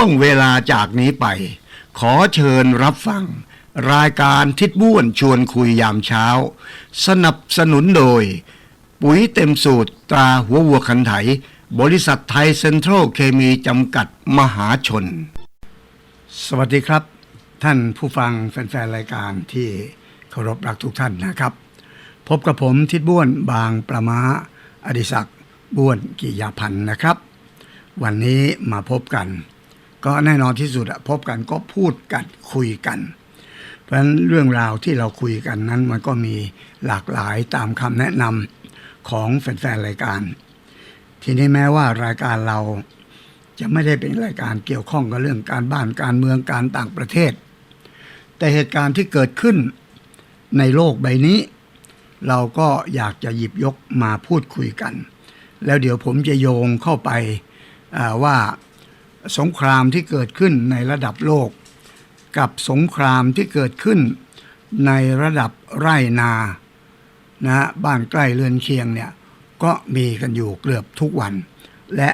ช่วงเวลาจากนี้ไป ขอเชิญรับฟัง รายการทิศบ้วนชวนคุยยามเช้า สนับสนุนโดย ปุ๋ยเต็มสูตรตราหัววัวขันไถ บริษัทไทยเซ็นทรัลเคมีจำกัดมหาชน สวัสดีครับ ท่านผู้ฟังแฟนๆ รายการที่เคารพรักทุกท่านนะครับ พบกับผมทิดบ้วนบางประมาอดิศักดิ์บ้วนกิยาพันธ์นะครับ วันนี้มาพบกัน ก็แน่นอนที่สุดพบกันก็พูดกันคุยกัน เพราะฉะนั้นเรื่องราวที่เราคุยกันนั้นมันก็มีหลากหลายตามคำแนะนำของแฟนๆรายการ ทีนี้แม้ว่ารายการเราจะไม่ได้เป็นรายการเกี่ยวข้องกับเรื่องการบ้านการเมืองการต่างประเทศ แต่เหตุการณ์ที่เกิดขึ้นในโลกใบนี้ เราก็อยากจะหยิบยกมาพูดคุยกัน แล้วเดี๋ยวผมจะโยงเข้าไปว่า สงครามที่เกิดขึ้นในระดับโลก กับสงครามที่เกิดขึ้นในระดับไร่นานะบ้านใกล้เรือนเคียงเนี่ยก็มีกันอยู่เกือบทุกวัน และ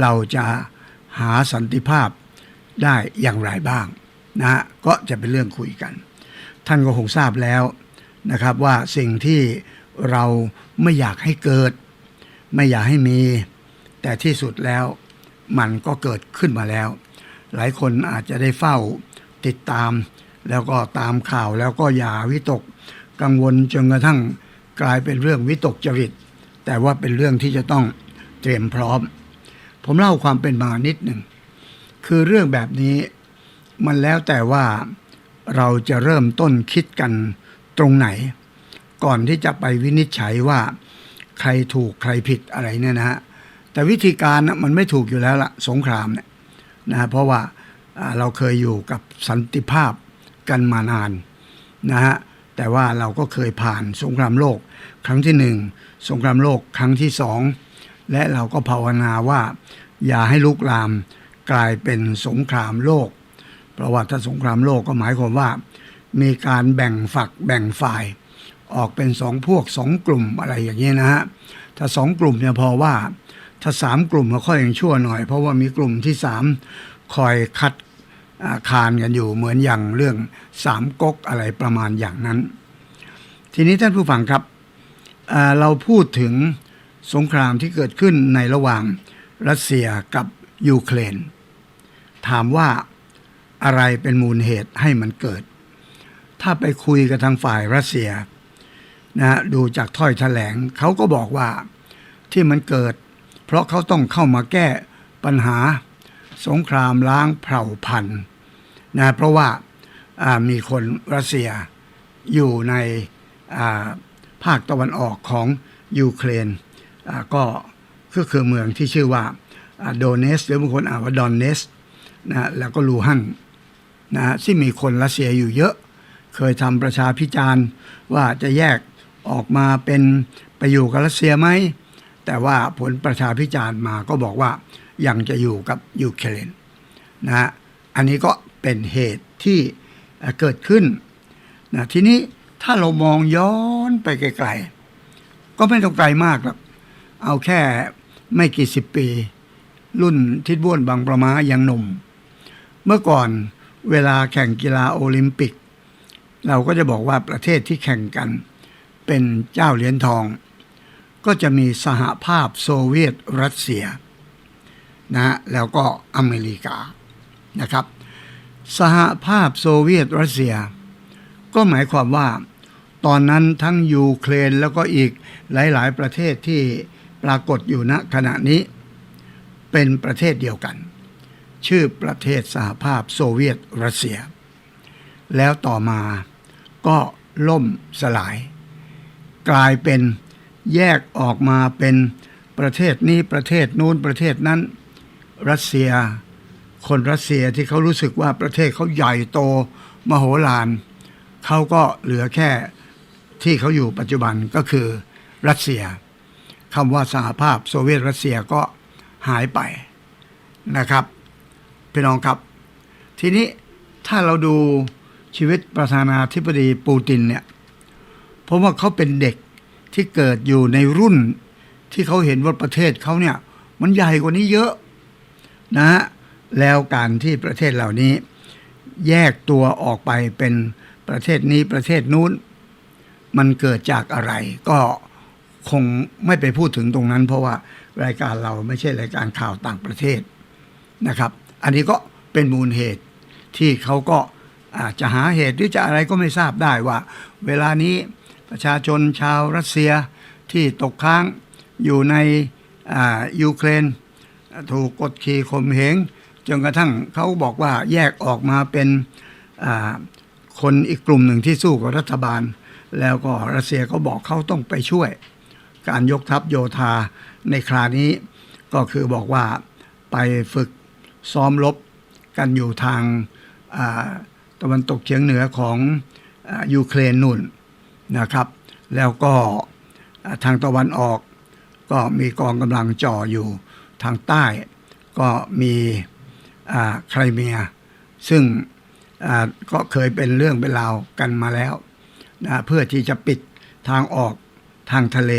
เราจะหาสันติภาพได้อย่างไรบ้างนะฮะก็จะเป็นเรื่องคุยกัน ท่านก็คงทราบแล้วนะครับว่าสิ่งที่เราไม่อยากให้เกิด ไม่อยากให้มี แต่ที่สุดแล้ว มันก็เกิดขึ้นมาแล้ว หลายคนอาจจะได้เฝ้าติดตาม แล้วก็ตามข่าวแล้วก็อย่าวิตกกังวลจนกระทั่งกลายเป็นเรื่องวิตกจริต แต่ว่าเป็นเรื่องที่จะต้องเตรียมพร้อม ผมเล่าความเป็นมานิดหนึ่งคือเรื่องแบบนี้มันแล้วแต่ว่าเราจะเริ่มต้นคิดกันตรงไหน ก่อนที่จะไปวินิจฉัยว่า ใครถูกใครผิดอะไรเนี่ยนะฮะ แต่วิธีการนะมันไม่ถูกอยู่แล้วละสงครามเนี่ยนะฮะเพราะว่าเราเคยอยู่กับสันติภาพกันมานานนะฮะแต่ว่าเราก็เคยผ่านสงครามโลก ครั้งที่หนึ่งสงครามโลกครั้งที่สองและเราก็ภาวนาว่า อย่าให้ลุกลามกลายเป็นสงครามโลก เพราะว่าถ้าสงครามโลกก็หมายความว่า มีการแบ่งฝักแบ่งฝ่าย ออกเป็นสองพวกสองกลุ่มอะไรอย่างนี้นะฮะถ้าสองกลุ่มเนี่ยพอว่า ถ้าสามกลุ่มก็ค่อยยังชั่วหน่อย เพราะว่ามีกลุ่มที่สามคอยคัดคานกันอยู่เหมือนอย่างเรื่องสามก๊กอะไรประมาณอย่างนั้น ทีนี้ท่านผู้ฟังครับเราพูดถึงสงครามที่เกิดขึ้นในระหว่างรัสเซียกับยูเครน ถามว่าอะไรเป็นมูลเหตุให้มันเกิด ถ้าไปคุยกับทางฝ่ายรัสเซียนะฮะดูจากถ้อยแถลงเขาก็บอกว่าที่มันเกิด เพราะเขาต้องเข้ามาแก้ปัญหาสงครามล้างเผ่าพันธุ์นะเพราะว่าามีคนรัสเซียอยู่ในาภาคตะวันออกของยูเครนก็ก็คือเมืองที่ชื่อว่าโดเนสหรือบางคนอ่านว่าดอนเนสนะแล้วก็ลูฮันนะที่มีคนรัสเซียอยู่เยอะ เคยทำประชาพิจารณ์ว่าจะแยกออกมาเป็นไปอยู่กับรัสเซียไหม แต่ว่าผลประชาพิจารณ์มาก็บอกว่ายังจะอยู่กับยูเครนนะฮะอันนี้ก็เป็นเหตุที่เกิดขึ้นนะทีนี้ถ้าเรามองย้อนไปไกลๆ ก็ไม่ต้องไกลมากหรอกเอาแค่ไม่กี่สิบปี รุ่นทิดบ้วนบางประมายังหนุ่ม เมื่อก่อนเวลาแข่งกีฬาโอลิมปิก เราก็จะบอกว่าประเทศที่แข่งกันเป็นเจ้าเหรียญทอง ก็จะมีสหภาพโซเวียตรัสเซียนะฮะแล้วก็อเมริกานะครับ สหภาพโซเวียตรัสเซีย ก็หมายความว่า ตอนนั้นทั้งยูเครนแล้วก็อีกหลาย ๆ ประเทศที่ปรากฏอยู่ณขณะนี้ เป็นประเทศเดียวกัน ชื่อประเทศสหภาพโซเวียตรัสเซีย แล้วต่อมาก็ล่มสลาย กลายเป็น แยกออกมาเป็นประเทศนี้ประเทศนู้นประเทศนั้น รัสเซีย คนรัสเซียที่เขารู้สึกว่าประเทศเขาใหญ่โตมโหฬารเขาก็เหลือแค่ที่เขาอยู่ปัจจุบันก็คือรัสเซียคำว่าสหภาพโซเวียตรัสเซียก็หายไปนะครับพี่น้องครับ ทีนี้ถ้าเราดูชีวิตประธานาธิบดีปูตินเนี่ยเพราะว่าเขาเป็นเด็ก ที่เกิดอยู่ในรุ่นที่เขาเห็นว่าประเทศเขาเนี่ย มันใหญ่กว่านี้เยอะนะฮะแล้วการที่ประเทศเหล่านี้ แยกตัวออกไปเป็นประเทศนี้ประเทศนู้น มันเกิดจากอะไร ก็คงไม่ไปพูดถึงตรงนั้น เพราะว่ารายการเราไม่ใช่รายการข่าวต่างประเทศนะครับ อันนี้ก็เป็นมูลเหตุที่เขาก็อาจจะหาเหตุหรือจะอะไรก็ไม่ทราบได้ว่า เวลานี้ ประชาชนชาวรัสเซียที่ตกค้างอยู่ในยูเครน ถูกกดขี่ข่มเหงจนกระทั่งเขาบอกว่าแยกออกมาเป็นคนอีกกลุ่มหนึ่งที่สู้กับรัฐบาล แล้วก็รัสเซียก็บอกเขาต้องไปช่วย การยกทัพโยธาในคราวนี้ ก็คือบอกว่าไปฝึกซ้อมรบกันอยู่ทางตะวันตกเฉียงเหนือของอยูเครนนู่น นะครับ แล้วก็ทางตะวันออกก็มีกองกำลังจ่ออยู่ทางใต้ก็มีไครเมีย ซึ่งก็เคยเป็นเรื่องเป็นราวกันมาแล้วนะเพื่อที่จะปิดทางออกทางทะเล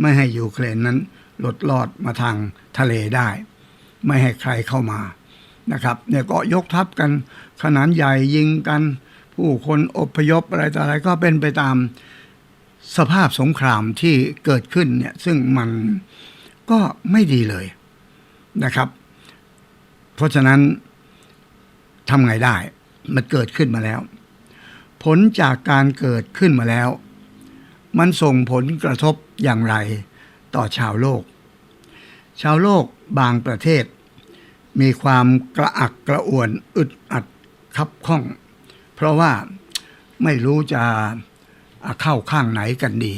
ไม่ให้ยูเครนนั้นหลดลอดมาทางทะเลได้ ไม่ให้ใครเข้ามานะครับเนี่ยก็ยกทัพกันขนาดใหญ่ยิงกัน ผู้คนอพยพอะไรต่ออะไรก็เป็นไปตามสภาพสงครามที่เกิดขึ้นเนี่ยซึ่งมันก็ไม่ดีเลยนะครับ เพราะฉะนั้นทำไงได้ มันเกิดขึ้นมาแล้ว ผลจากการเกิดขึ้นมาแล้ว มันส่งผลกระทบอย่างไรต่อชาวโลก ชาวโลกบางประเทศ มีความกระอักกระอ่วนอึดอัดคับข้อง เพราะว่าไม่รู้จะเข้าข้างไหนกันดี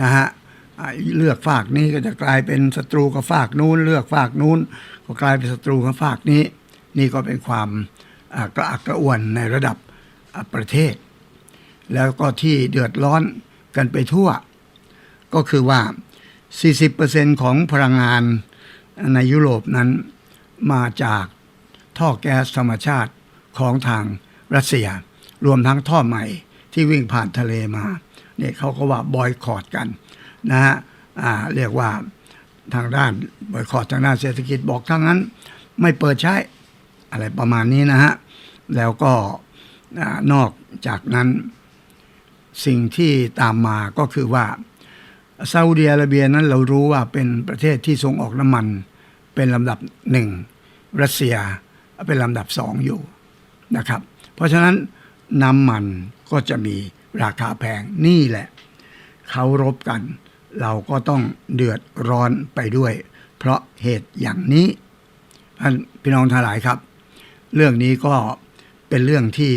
นะฮะเลือกฝากนี้ก็จะกลายเป็นศัตรูกับฝากนู้น เลือกฝากนู้น ก็กลายเป็นศัตรูกับฝากนี้ นี่ก็เป็นความกระอักกระอ่วนในระดับประเทศ แล้วก็ที่เดือดร้อนกันไปทั่ว ก็คือว่า 40%ของพลังงานในยุโรปนั้นมาจากท่อแก๊สธรรมชาติของทาง รัสเซีย รวมทั้งท่อใหม่ที่วิ่งผ่านทะเลมาเนี่ยเขาก็ว่าบอยคอรดกันนะฮะอ่าเรียกว่าทางด้านบอยคอรดทางด้านเศรษฐกิจบอกทั้งนั้น ไม่เปิดใช้อะไรประมาณนี้นะฮะ แล้วก็นอกจากนั้นสิ่งที่ตามมาก็คือว่าซาอุดิอาระเบียนั้นเรารู้ว่าเป็นประเทศที่ส่งออกน้ำมัน เป็นลำดับหนึ่งรัสเซียเป็นลำดับสองอยู่นะครับ เพราะฉะนั้นน้ำมันก็จะมีราคาแพงนี่แหละ เขารบกัน เราก็ต้องเดือดร้อนไปด้วย เพราะเหตุอย่างนี้ท่านพี่น้องทั้งหลายครับ เรื่องนี้ก็เป็นเรื่องที่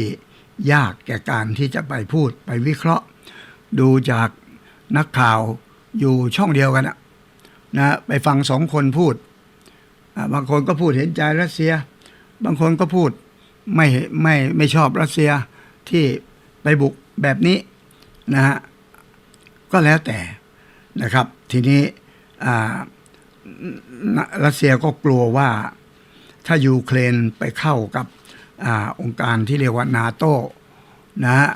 ยากแก่การที่จะไปพูดไปวิเคราะห์ ดูจากนักข่าวอยู่ช่องเดียวกันนะไปฟังสองคนพูด บางคนก็พูดเห็นใจรัสเซีย บางคนก็พูด ไม่ไม่ไม่ชอบรัสเซียที่ไปบุกแบบนี้นะฮะก็แล้วแต่นะครับ ทีนี้อ่ารัสเซียก็กลัวว่าถ้ายูเครนไปเข้ากับอองค์การที่เรียกว่านาโตนะฮะ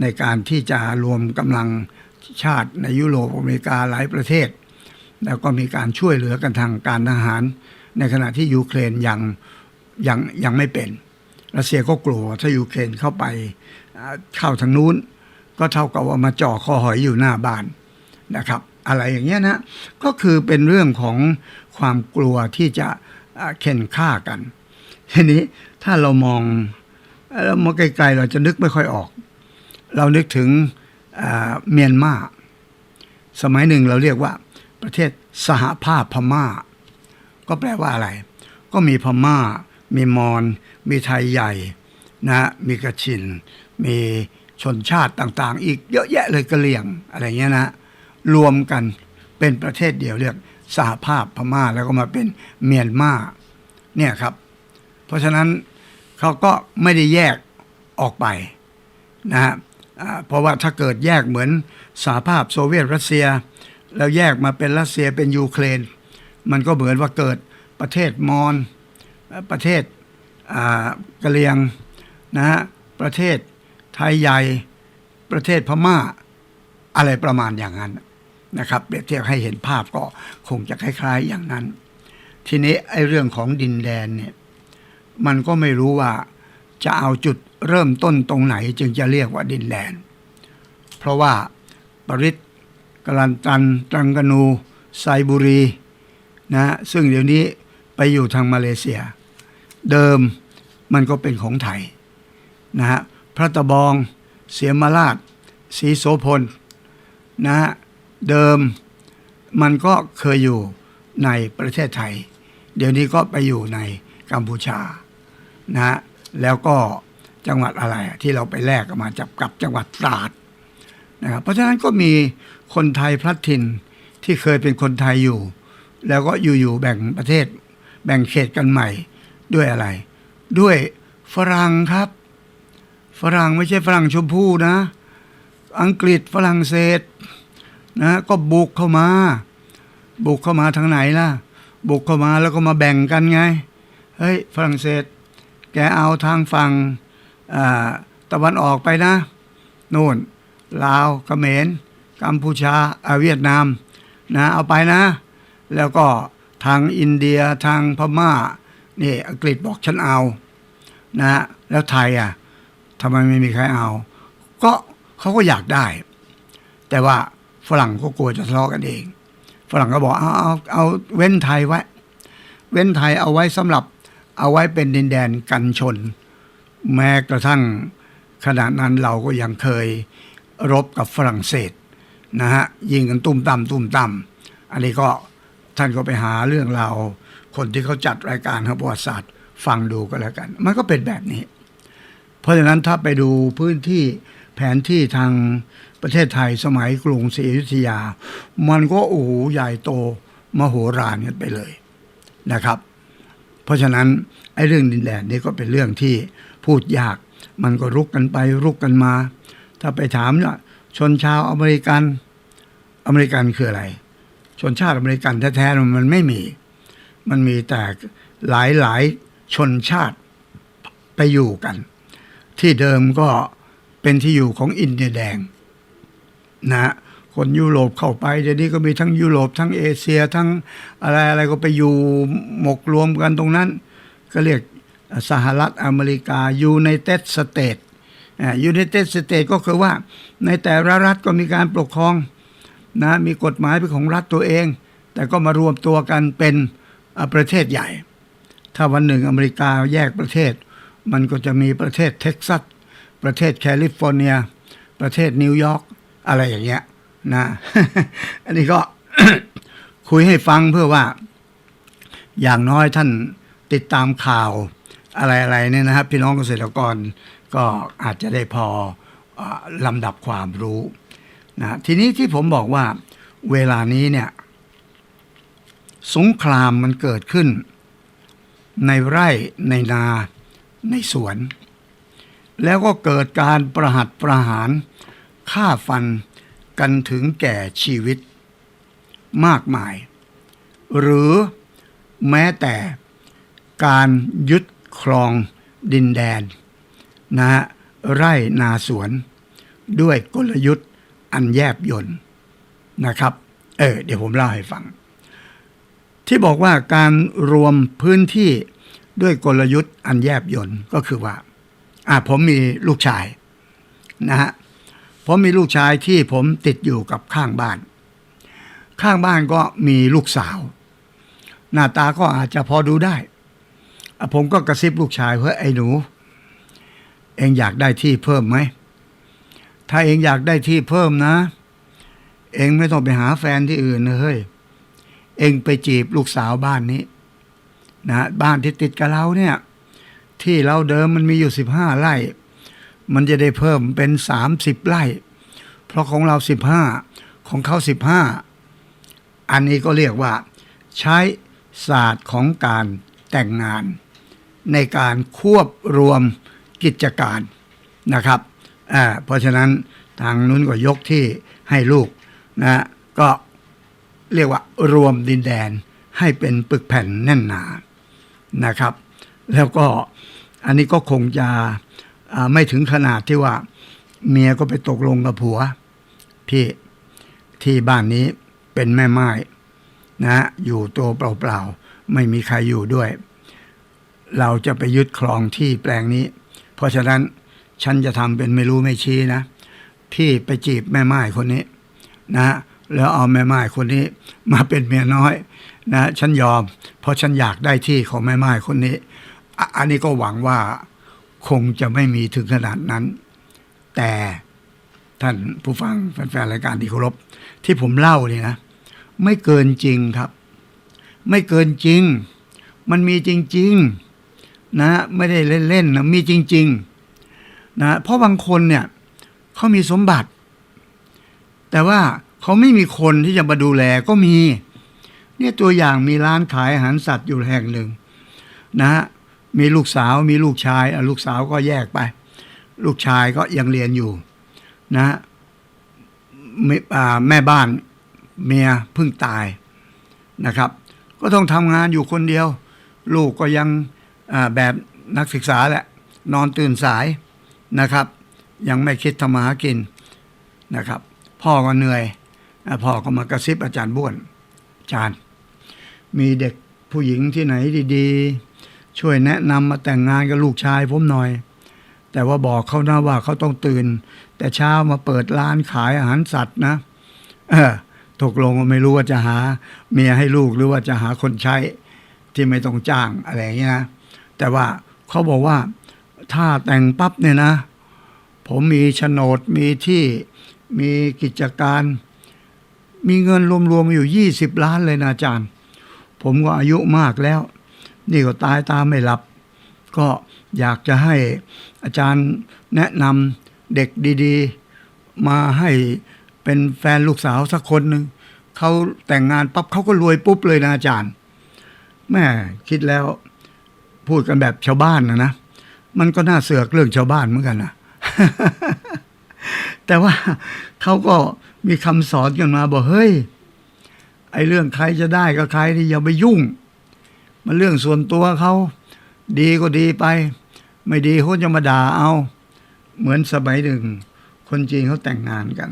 ในการที่จะรวมกำลังชาติในยุโรปอเมริกาหลายประเทศ แล้วก็มีการช่วยเหลือกันทางการทหาร ในขณะที่ยูเครนยัง ยังยังไม่เป็น รัสเซียก็กลัวถ้ายูเครนเข้าไปเข้าทางนู้น ก็เท่ากับว่ามาจ่อคอหอยอยู่หน้าบ้านนะครับ อะไรอย่างเงี้ยนะก็คือเป็นเรื่องของความกลัวที่จะเข็นฆ่ากันทีนี้ถ้าเรามองเรามองไกลๆเราจะนึกไม่ค่อยออก เรานึกถึงเมียนมาสมัยหนึ่งเราเรียกว่าประเทศสหภาพพม่า ก็แปลว่าอะไร ก็มีพม่า มีมอญมีไทยใหญ่นะมีกระชิน มีชนชาติต่างๆ อีกเยอะแยะเลยกะเหลี่ยงอะไรเงี้ยนะรวมกันเป็นประเทศเดียวเรียกสหภาพพม่าแล้วก็มาเป็นเมียนมาเนี่ยครับ เพราะฉะนั้นเขาก็ไม่ได้แยกออกไปนะฮะเพราะว่าถ้าเกิดแยกเหมือนสหภาพโซเวียตรัสเซีย แล้วแยกมาเป็นรัสเซียเป็นยูเครน มันก็เหมือนว่าเกิดประเทศมอญ ประเทศกะเหรียงนะฮะประเทศไทยใหญ่ประเทศพม่าอะไรประมาณอย่างนั้นนะครับเปรียบเทียบให้เห็นภาพก็คงจะคล้ายๆอย่างนั้น ทีนี้ไอ้เรื่องของดินแดนเนี่ยมันก็ไม่รู้ว่าจะเอาจุดเริ่มต้นตรงไหนจึงจะเรียกว่าดินแดน เพราะว่าปริศกลันตัน ตรังกนู ไซบุรีนะฮะซึ่งเดี๋ยวนี้ไปอยู่ทางมาเลเซีย เดิมมันก็เป็นของไทยนะฮะพระตะบอง เสียมาราชศรีโสพลนะฮะเดิมมันก็เคยอยู่ในประเทศไทย เดี๋ยวนี้ก็ไปอยู่ในกัมพูชานะฮะแล้วก็จังหวัดอะไรที่เราไปแลกมาจับกับจังหวัดตราดนะครับเพราะฉะนั้นก็มีคนไทยพลัดถิ่นที่เคยเป็นคนไทยอยู่ แล้วก็อยู่ๆแบ่งประเทศแบ่งเขตกันใหม่ ด้วยอะไร ด้วยฝรั่งครับ ฝรั่งไม่ใช่ฝรั่งชมพู่นะ อังกฤษฝรั่งเศสนะก็บุกเข้ามา บุกเข้ามาทางไหนล่ะ บุกเข้ามาแล้วก็มาแบ่งกันไงเฮ้ยฝรั่งเศส แกเอาทางฝั่งตะวันออกไปนะนู่นลาวเขมรกัมพูชาอ่าเวียดนามนะเอาไปนะ แล้วก็ทางอินเดียทางพม่า นี่อังกฤษบอกฉันเอานะแล้วไทยอะทำไมไม่มีใครเอา ก็เขาก็อยากได้ แต่ว่าฝรั่งก็กลัวจะทะเลาะกันเอง ฝรั่งก็บอกเอาเอาเอาเว้นไทยไว้ เว้นไทยเอาไว้สำหรับเอาไว้เป็นดินแดนกันชน แม้กระทั่งขณะนั้นเราก็ยังเคยรบกับฝรั่งเศสนะฮะยิงกันตุ้มต่ำตุ้มต่ำอันนี้ก็ท่านก็ไปหาเรื่องราว คนที่เขาจัดรายการทางประวัติศาสตร์ ฟังดูก็แล้วกัน มันก็เป็นแบบนี้ เพราะฉะนั้นถ้าไปดูพื้นที่แผนที่ทางประเทศไทยสมัยกรุงศรีอยุธยา มันก็โอ้โหใหญ่โตมโหฬารกันไปเลยนะครับ เพราะฉะนั้นไอ้เรื่องดินแดนนี่ก็เป็นเรื่องที่พูดยาก มันก็รุกกันไปรุกกันมา ถ้าไปถามว่าชนชาวอเมริกัน อเมริกันคืออะไร ชนชาติอเมริกันแท้ๆมันไม่มี มันมีแต่หลายหลายชนชาติไปอยู่กัน ที่เดิมก็เป็นที่อยู่ของอินเดียแดงนะคนยุโรปเข้าไปเดี๋ยวนี้ก็มีทั้งยุโรปทั้งเอเชียทั้งอะไรอะไรก็ไปอยู่หมกรวมกันตรงนั้น ก็เรียกสหรัฐอเมริกายูไนเต็ดสเตทยูไนเต็ดสเตทก็คือว่าในแต่ละรัฐก็มีการปกครองนะมีกฎหมายเป็นของรัฐตัวเอง แต่ก็มารวมตัวกันเป็น ประเทศใหญ่ ถ้าวันหนึ่งอเมริกาแยกประเทศ มันก็จะมีประเทศเท็กซัส ประเทศแคลิฟอร์เนีย ประเทศนิวยอร์กอะไรอย่างเงี้ยนะ อันนี้ก็คุยให้ฟังเพื่อว่า อย่างน้อยท่านติดตามข่าวอะไรๆเนี่ยนะครับ พี่น้องเกษตรกรก็อาจจะได้พออลำดับความรู้นะทีนี้ที่ผมบอกว่าเวลานี้เนี่ย สงครามมันเกิดขึ้น ในไร่ในนาในสวน แล้วก็เกิดการประหัตประหารฆ่าฟันกันถึงแก่ชีวิต มากมาย หรือแม้แต่การยึดครองดินแดน นะฮะไร่นาสวน ด้วยกลยุทธ์อันแยบยลนะครับ เออ เดี๋ยวผมเล่าให้ฟัง ที่บอกว่าการรวมพื้นที่ด้วยกลยุทธ์อันแยบยลก็คือว่าอ่าผมมีลูกชายนะฮะผมมีลูกชายที่ผมติดอยู่กับข้างบ้าน ข้างบ้านก็มีลูกสาว หน้าตาก็อาจจะพอดูได้ ผมก็กระซิบลูกชายเฮ้ยไอ้หนู เองอยากได้ที่เพิ่มไหม ถ้าเองอยากได้ที่เพิ่มนะ เองไม่ต้องไปหาแฟนที่อื่นนะเฮ้ย เองไปจีบลูกสาวบ้านนี้นะบ้านที่ติดกับเราเนี่ย ที่เราเดิมมันมีอยู่สิบห้าไร่ มันจะได้เพิ่มเป็นสามสิบไร่ เพราะของเราสิบห้าของเขาสิบห้าอันนี้ก็เรียกว่า ใช้ศาสตร์ของการแต่งงาน ในการควบรวมกิจการนะครับ เพราะฉะนั้นทางนู้นก็ยกที่ให้ลูกนะก็ เรียกว่ารวมดินแดนให้เป็นปึกแผ่นแน่นหนานะครับ แล้วก็อันนี้ก็คงจะไม่ถึงขนาดที่ว่า เมียก็ไปตกลงกับผัวพี่ที่บ้านนี้เป็นแม่ไม้นะอยู่ตัวเปล่าๆ ไม่มีใครอยู่ด้วย เราจะไปยึดครองที่แปลงนี้ เพราะฉะนั้นฉันจะทำเป็นไม่รู้ไม่ชี้นะ พี่ไปจีบแม่ไม้คนนี้นะ แล้วเอาแม่ไม้คนนี้มาเป็นเมียน้อยนะฉันยอม เพราะฉันอยากได้ที่ของแม่ไม้คนนี้ อันนี้ก็หวังว่าคงจะไม่มีถึงขนาดนั้น แต่ท่านผู้ฟังแฟนๆรายการที่เคารพที่ผมเล่าเนี่ยนะ ไม่เกินจริงครับ ไม่เกินจริง มันมีจริง ๆ นะ ไม่ได้เล่นๆนะมีจริง ๆ นะเพราะบางคนเนี่ยเขามีสมบัติ แต่ว่า เขาไม่มีคนที่จะมาดูแลก็มี เนี่ยตัวอย่างมีร้านขายอาหารสัตว์อยู่แห่งหนึ่ง นะฮะมีลูกสาวมีลูกชายลูกสาวก็แยกไป ลูกชายก็ยังเรียนอยู่ นะฮะแม่บ้านเมียเพิ่งตายนะครับ ก็ต้องทำงานอยู่คนเดียว ลูกก็ยังแบบนักศึกษาแหละ นอนตื่นสายนะครับ ยังไม่คิดทำมาหากินนะครับ พ่อก็เหนื่อย พ่อก็มากระซิบอาจารย์บ้วน อาจารย์ มีเด็กผู้หญิงที่ไหนดีๆ ช่วยแนะนำมาแต่งงานกับลูกชายผมหน่อย แต่ว่าบอกเขานะว่าเขาต้องตื่น แต่เช้ามาเปิดร้านขายอาหารสัตว์นะ เออตกลงไม่รู้ว่าจะหา เมียให้ลูกหรือว่าจะหาคนใช้ที่ไม่ต้องจ้างอะไรอย่างเงี้ยนะแต่ว่าเขาบอกว่าถ้าแต่งปั๊บเนี่ยนะ ผมมีโฉนดมีที่มีกิจการ มีเงินรวมๆอยู่ยี่สิบล้านเลยนะอาจารย์ ผมก็อายุมากแล้ว นี่ก็ตายตาไม่หลับ ก็อยากจะให้อาจารย์แนะนำเด็กดีๆ มาให้เป็นแฟนลูกสาวสักคนหนึ่งเขาแต่งงานปั๊บเขาก็รวยปุ๊บเลยนะอาจารย์แม่คิดแล้วพูดกันแบบชาวบ้านนะนะ มันก็น่าเสือกเรื่องชาวบ้านเหมือนกันนะแต่ว่าเขาก็ มีคำสอนกันมาบอกเฮ้ย ไอ้เรื่องใครจะได้ก็ใครที่อย่าไปยุ่ง มันเรื่องส่วนตัวเขาดีก็ดีไป ไม่ดีเขาจะมาด่าเอา เหมือนสมัยหนึ่ง คนจีนเขาแต่งงานกัน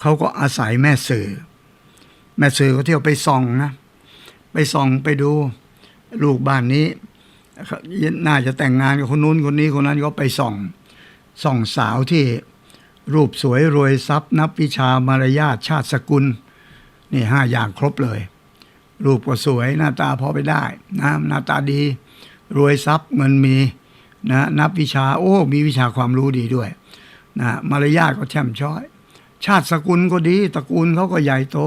เขาก็อาศัยแม่สื่อ แม่สื่อเขาเที่ยวไปส่องนะไปส่องไปดู ลูกบ้านนี้น่าจะแต่งงานกับคนนู้นคนนี้คนนั้นก็ไปส่องส่องสาวที่ รูปสวยรวยทรัพย์ นับวิชามารยาทชาติสกุล นี่ห้าอย่างครบเลย รูปก็สวยหน้าตาพอไปได้นะหน้าตาดี รวยทรัพย์เงินมีนะนับวิชาโอ้มีวิชาความรู้ดีด้วยนะมารยาทก็แช่มช้อย ชาติสกุลก็ดีตระกูลเขาก็ใหญ่โต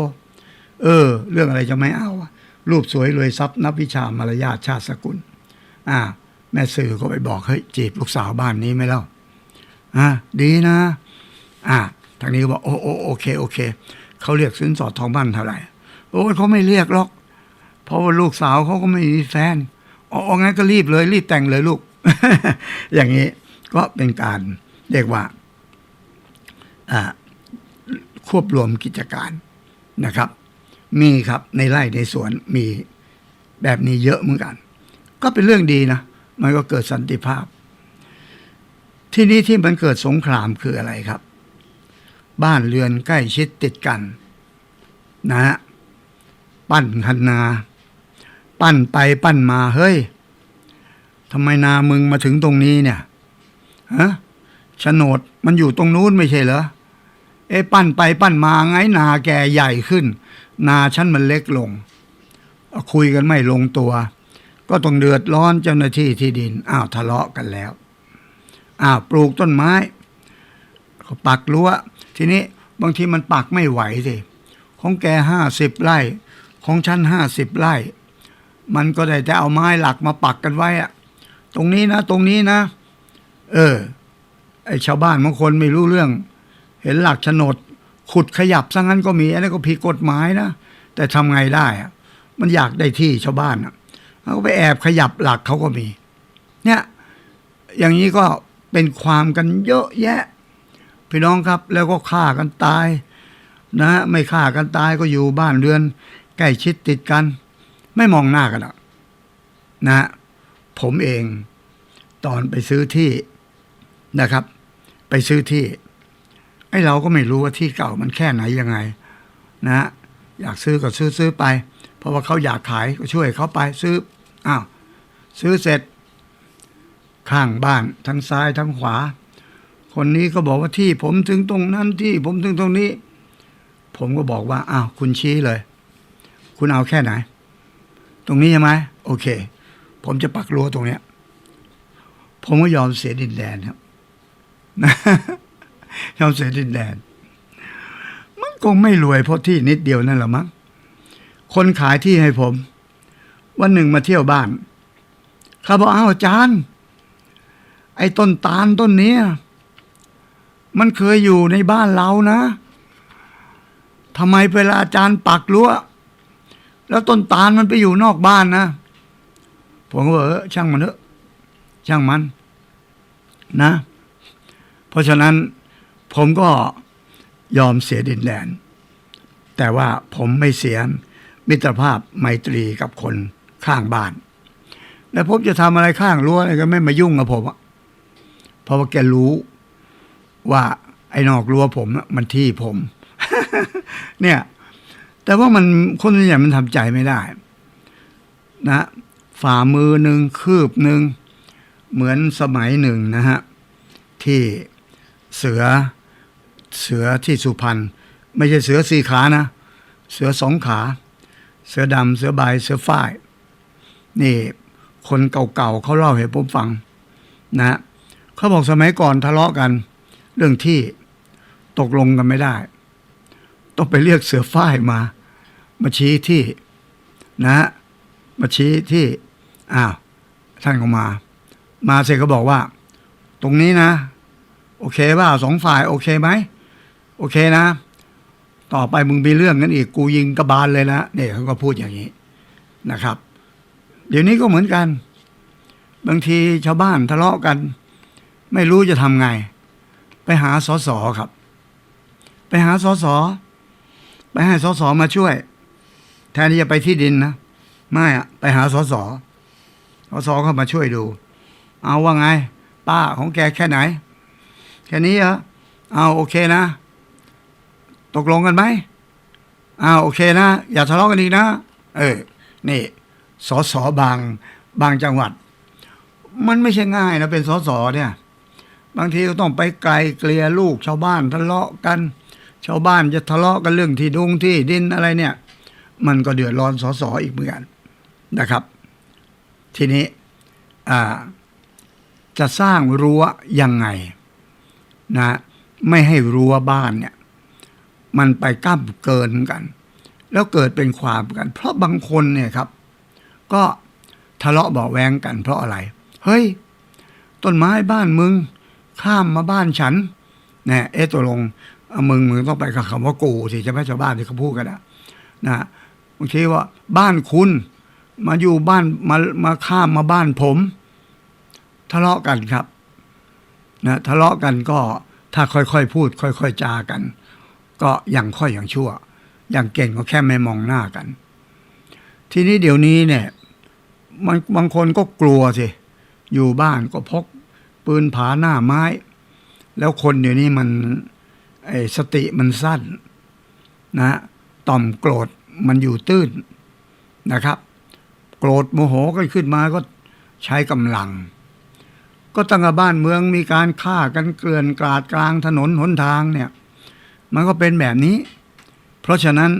เออ เรื่องอะไรจะไม่เอาอะรูปสวยรวยทรัพย์ นับวิชามารยาทชาติสกุล อ่า แม่สื่อก็ไปบอกเฮ้ยจีบลูกสาวบ้านนี้ไหมเล่าอ่าดีนะ อ่าทางนี้ก็บอกโอโอโอเคโอเคเขาเรียกสินสอดทองบ้านเท่าไหร่โอ้เขาไม่เรียกหรอก เพราะว่าลูกสาวเขาก็ไม่มีแฟนอ๋องั้นก็รีบเลย รีบแต่งเลยลูก อย่างนี้ก็เป็นการเรียกวะอ่าควบรวมกิจการนะครับ มีครับในไร่ในสวนมีแบบนี้เยอะเหมือนกัน ก็เป็นเรื่องดีนะ มันก็เกิดสันติภาพ ที่นี้ที่มันเกิดสงครามคืออะไรครับ บ้านเรือนใกล้ชิดติดกัน นะฮะปั้นคันนา ปั้นไปปั้นมาเฮ้ยทำไมนามึงมาถึงตรงนี้เนี่ยฮะโฉนดมันอยู่ตรงนู้นไม่ใช่เหรอเอ้ปั้นไปปั้นมาไงนาแกใหญ่ขึ้น นาฉันมันเล็กลง คุยกันไม่ลงตัว ก็ต้องเดือดร้อนเจ้าหน้าที่ที่ดินอ้าวทะเลาะกันแล้วอ้าวปลูกต้นไม้เขาปักรั้ว ทีนี้บางทีมันปักไม่ไหวสิของแกห้าสิบไร่ ของฉันห้าสิบไร่ มันก็ได้แต่เอาไม้หลักมาปักกันไว้อะตรงนี้นะ ตรงนี้นะ เออ ไอชาวบ้านบางคนไม่รู้เรื่อง เห็นหลักโฉนดขุดขยับซะงั้นก็มีอันนี้ก็ผิดกฎหมายนะแต่ทำไงได้อะมันอยากได้ที่ชาวบ้านอะเขาก็ไปแอบขยับหลักเขาก็มี เนี่ย อย่างนี้ก็เป็นความกันเยอะแยะ พี่น้องครับแล้วก็ฆ่ากันตาย นะฮะไม่ฆ่ากันตายก็อยู่บ้านเรือน ใกล้ชิดติดกัน ไม่มองหน้ากันอกนะฮะผมเองตอนไปซื้อที่นะครับ ไปซื้อที่ไอ้เราก็ไม่รู้ว่าที่เก่ามันแค่ไหนยังไงนะฮะอยากซื้อก็ซื้อซื้อไป เพราะว่าเขาอยากขายก็ช่วยเขาไปซื้ออ้าวซื้อเสร็จ ข้างบ้านทั้งซ้ายทั้งขวา คนนี้ก็บอกว่าที่ผมถึงตรงนั้นที่ผมถึงตรงนี้ ผมก็บอกว่าอ้าวคุณชี้เลย คุณเอาแค่ไหน ตรงนี้ใช่ไหมโอเค ผมจะปักรั้วตรงเนี้ย ผมก็ยอมเสียดินแดนครับยอมเสียดินแดน มันคงไม่รวยเพราะที่นิดเดียวนั่นแหละมั้งคนขายที่ให้ผม วันหนึ่งมาเที่ยวบ้านเขาบอกอ้าวอาจารย์ ไอ้ต้นตาลต้นนี้ มันเคยอยู่ในบ้านเรานะทำไมเวลาอาจารย์ปักรั้วแล้วต้นตาลมันไปอยู่นอกบ้านนะผมก็บอกเออช่างมันเถอะ ช่างมัน นะ เพราะฉะนั้นผมก็ยอมเสียดินแดน แต่ว่าผมไม่เสียมิตรภาพไมตรีกับคนข้างบ้าน แล้วผมจะทำอะไรข้างรั้วอะไรก็ไม่มายุ่งกับผมอะเพราะว่าแกรู้ ว่าไอ้นอกรั้วผมมันที่ผม เนี่ย แต่ว่ามันคนส่วนใหญ่มันทำใจไม่ได้ นะฝ่ามือหนึ่งคืบหนึ่งเหมือนสมัยหนึ่งนะฮะ ที่เสือเสือที่สุพรรณไม่ใช่เสือสี่ขานะ เสือสองขา เสือดำเสือใบเสือฝ้าย นี่คนเก่าๆเขาเล่าให้ผมฟัง นะเขาบอกสมัยก่อนทะเลาะกัน เรื่องที่ตกลงกันไม่ได้ ต้องไปเรียกเสือฝ้ายมา มาชี้ที่นะมาชี้ที่อ้าวท่านก็มา มาเสร็จก็บอกว่า ตรงนี้นะ โอเคป่าสองฝ่าย โอเคไหมโอเคนะ ต่อไปมึงมีเรื่องกันอีกกูยิงกระบาลเลยนะเนี่ยเขาก็พูดอย่างนี้นะครับ เดี๋ยวนี้ก็เหมือนกัน บางทีชาวบ้านทะเลาะกัน ไม่รู้จะทำไง ไปหาสสครับ ไปหาสสไปให้สสมาช่วย แทนที่จะไปที่ดินนะไม่อะไปหาสสสสเข้ามาช่วยดู เอาว่าไง ป้าของแกแค่ไหน แค่นี้เหรอเอาโอเคนะ ตกลงกันไหมเอาโอเคนะ อย่าทะเลาะกันอีกนะ เออ นี่สสบางบางจังหวัด มันไม่ใช่ง่ายนะเป็นสสเนี่ย บางทีก็ต้องไปไกลเกลี่ยลูกชาวบ้านทะเลาะกัน ชาวบ้านจะทะเลาะกันเรื่องที่ดุงที่ดินอะไรเนี่ย มันก็เดือดร้อนสอสออีกเหมือนกันนะครับ ทีนี้จะสร้างรั้วยังไงนะไม่ให้รั้วบ้านเนี่ย มันไปก้ามเกินกัน แล้วเกิดเป็นความกัน เพราะบางคนเนี่ยครับ ก็ทะเลาะเบาแวงกันเพราะอะไร เฮ้ย ต้นไม้บ้านมึง ข้ามมาบ้านฉันเนี่ยเอ๊ะตัวลงมึงมึงต้องไปกับคำว่ากูสิใช่ไหมชาวบ้านที่เขาพูดกันนะนะบางทีว่าบ้านคุณ มาอยู่บ้านมามาข้ามมาบ้านผม ทะเลาะกันครับนะทะเลาะกันก็ถ้าค่อยๆพูด ค่อย ๆจากัน ก็อย่างค่อยอย่างชั่ว อย่างเก่งก็แค่ไม่มองหน้ากัน ทีนี้เดี๋ยวนี้เนี่ยมันบางคนก็กลัวสิอยู่บ้านก็พก ปืนผาหน้าไม้ แล้วคนเดี๋ยวนี้มันไอสติมันสั้นนะต่อมโกรธมันอยู่ตื้นนะครับ โกรธโมโหกันขึ้นมาก็ใช้กำลัง ก็ตั้งแต่บ้านเมืองมีการฆ่ากันเกลื่อนกลาดกลางถนนหนทางเนี่ย มันก็เป็นแบบนี้ เพราะฉะนั้น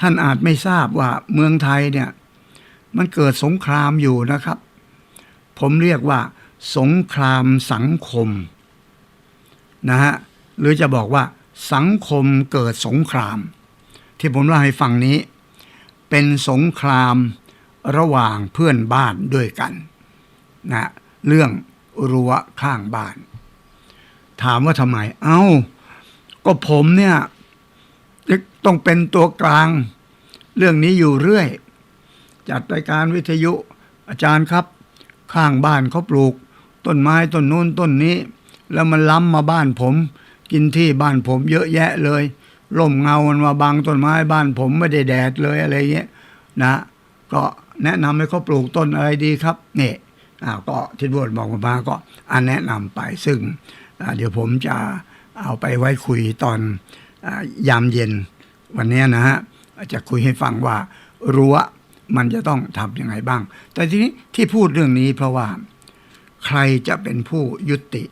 ท่านอาจไม่ทราบว่าเมืองไทยเนี่ย มันเกิดสงครามอยู่นะครับ ผมเรียกว่า สงครามสังคมนะฮะหรือจะบอกว่าสังคมเกิดสงคราม ที่ผมเล่าให้ฟังนี้ เป็นสงครามระหว่างเพื่อนบ้านด้วยกันนะเรื่องรั้วข้างบ้าน ถามว่าทำไม เอา้า ก็ผมเนี่ยต้องเป็นตัวกลาง เรื่องนี้อยู่เรื่อย จัดรายการวิทยุอาจารย์ครับ ข้างบ้านเขาปลูก ต้นไม้ต้นนู้นต้นนี้ แล้วมันล้ำมาบ้านผม กินที่บ้านผมเยอะแยะเลยร่มเงามันมาบังต้นไม้บ้านผมไม่ได้แดดเลยอะไรเงี้ยนะก็แนะนำให้เขาปลูกต้นอะไรดีครับนี่อ้าวก็ทิศบวชบอกมาก็อันแนะนำไปซึ่งเดี๋ยวผมจะเอาไปไว้คุยตอนอยามเย็นวันนี้นะฮะจะคุยให้ฟังว่ารั้วมันจะต้องทำยังไงบ้าง แต่ทีนี้ที่พูดเรื่องนี้เพราะว่า ใครจะเป็นผู้ยุติ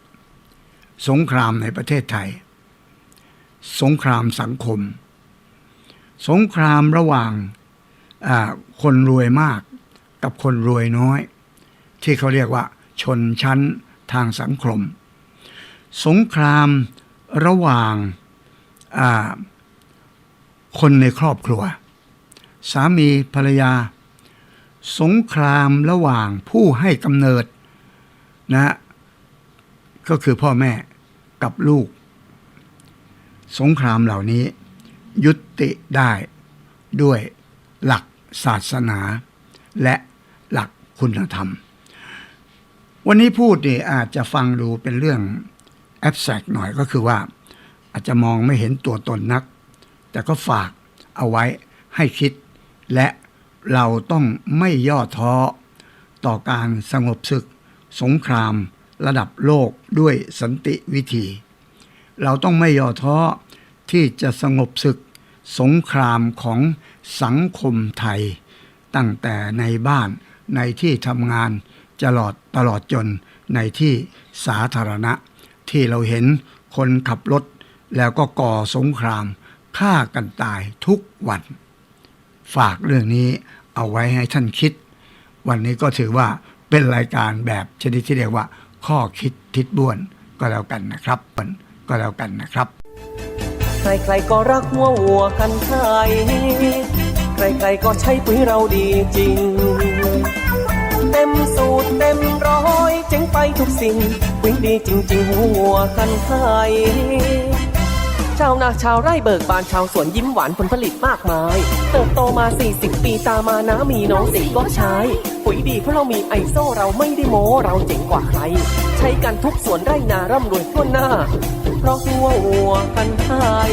สงครามในประเทศไทย สงครามสังคม สงครามระหว่างคนรวยมากกับคนรวยน้อย ที่เขาเรียกว่า ชนชั้นทางสังคม สงครามระหว่างาคนในครอบครัว สามีภรรยา สงครามระหว่างผู้ให้กำเนิด นะก็คือพ่อแม่กับลูก สงครามเหล่านี้ ยุติได้ด้วยหลักศาสนา และหลักคุณธรรม วันนี้พูดนี่อาจจะฟังดูเป็นเรื่องแอบแสกหน่อยก็คือว่า อาจจะมองไม่เห็นตัวตนนัก แต่ก็ฝากเอาไว้ให้คิด และเราต้องไม่ย่อท้อต่อการสงบศึก สงครามระดับโลกด้วยสันติวิธี เราต้องไม่ย่อท้อที่จะสงบศึกสงครามของสังคมไทย ตั้งแต่ในบ้านในที่ทำงานตลอดตลอดจนในที่สาธารณะ ที่เราเห็นคนขับรถ แล้วก็ก่อสงครามฆ่ากันตายทุกวัน ฝากเรื่องนี้เอาไว้ให้ท่านคิด วันนี้ก็ถือว่า เป็นรายการแบบชนิดที่เรียกว่า ข้อคิดทิศบ้วนก็แล้วกันนะครับก็แล้วกันนะครับ ใครๆก็รักหัววัวกันไทยใครๆก็ใช้ปุ๋ยเราดีจริง เต็มสูตรเต็มร้อยเจ๋งไปทุกสิ่ง ปุ๋ยดีจริงๆหัวกันไทย ชาวนาชาวไร่เบิกบานชาวสวนยิ้มหวานผลผลิตมากมาย เติบโตมา 40 ปีตามานะมีน้องสิก็ใช้ ปุ๋ยดีเพราะเรามีไอโซเราไม่ได้โม้เราเจ๋งกว่าใคร ใช้กันทุกสวนไร่นาร่ำรวยทั่วหน้า เพราะตัววัวกันไทย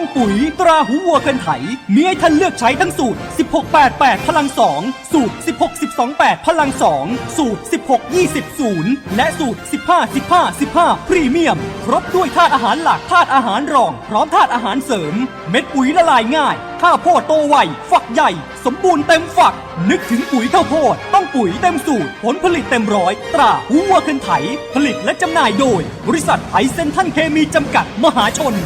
องปุ๋ย ตราหูวัวเกินไถมีให้ท่านเลือกใช้ทั้งสูตร 1688 พลัง 2 สูตร 16 12 8 พลัง 2 สูตร 16 20 0 และสูตร 15 15 15 พรีเมียม ครบด้วยธาตุอาหารหลักธาตุอาหารรอง พร้อมธาตุอาหารเสริม เม็ดปุ๋ยละลายง่ายข้าวโพดโตไวฝักใหญ่ สมบูรณ์เต็มฝัก นึกถึงปุ๋ยข้าวโพด ต้องปุ๋ยเต็มสูตร ผลผลิตเต็มร้อย ตราหูวัวเกินไถ ผลิตและจำหน่ายโดย บริษัทไอเซนทันเคมีจำกัดมหาชน